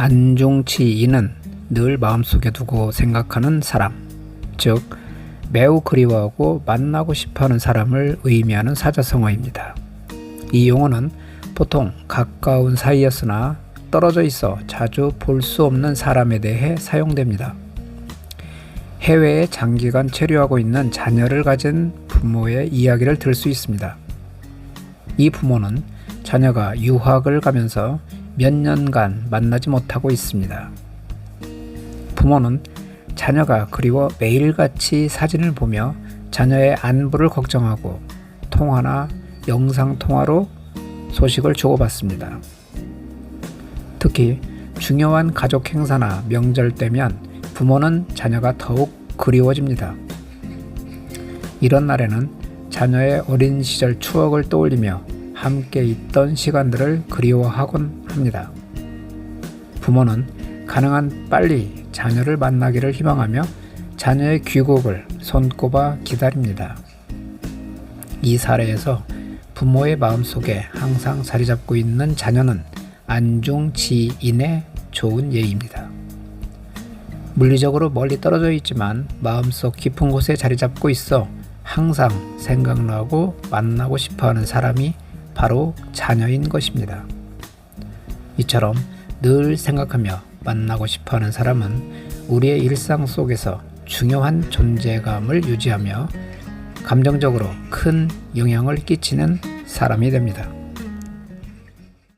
안중치이는 늘 마음속에 두고 생각하는 사람, 즉 매우 그리워하고 만나고 싶어하는 사람을 의미하는 사자성어입니다. 이 용어는 보통 가까운 사이였으나 떨어져 있어 자주 볼 수 없는 사람에 대해 사용됩니다. 해외에 장기간 체류하고 있는 자녀를 가진 부모의 이야기를 들을 수 있습니다. 이 부모는 자녀가 유학을 가면서 몇 년간 만나지 못하고 있습니다. 부모는 자녀가 그리워 매일같이 사진을 보며 자녀의 안부를 걱정하고 통화나 영상통화로 소식을 주고받습니다. 특히 중요한 가족 행사나 명절 때면 부모는 자녀가 더욱 그리워집니다. 이런 날에는 자녀의 어린 시절 추억을 떠올리며 함께 있던 시간들을 그리워하곤 합니다. 부모는 가능한 빨리 자녀를 만나기를 희망하며 자녀의 귀국을 손꼽아 기다립니다. 이 사례에서 부모의 마음속에 항상 자리 잡고 있는 자녀는 안중지인의 좋은 예입니다. 물리적으로 멀리 떨어져 있지만 마음속 깊은 곳에 자리 잡고 있어 항상 생각나고 만나고 싶어 하는 사람이 바로 자녀인 것입니다. 이처럼 늘 생각하며 만나고 싶어 하는 사람은 우리의 일상 속에서 중요한 존재감을 유지하며 감정적으로 큰 영향을 끼치는 사람이 됩니다.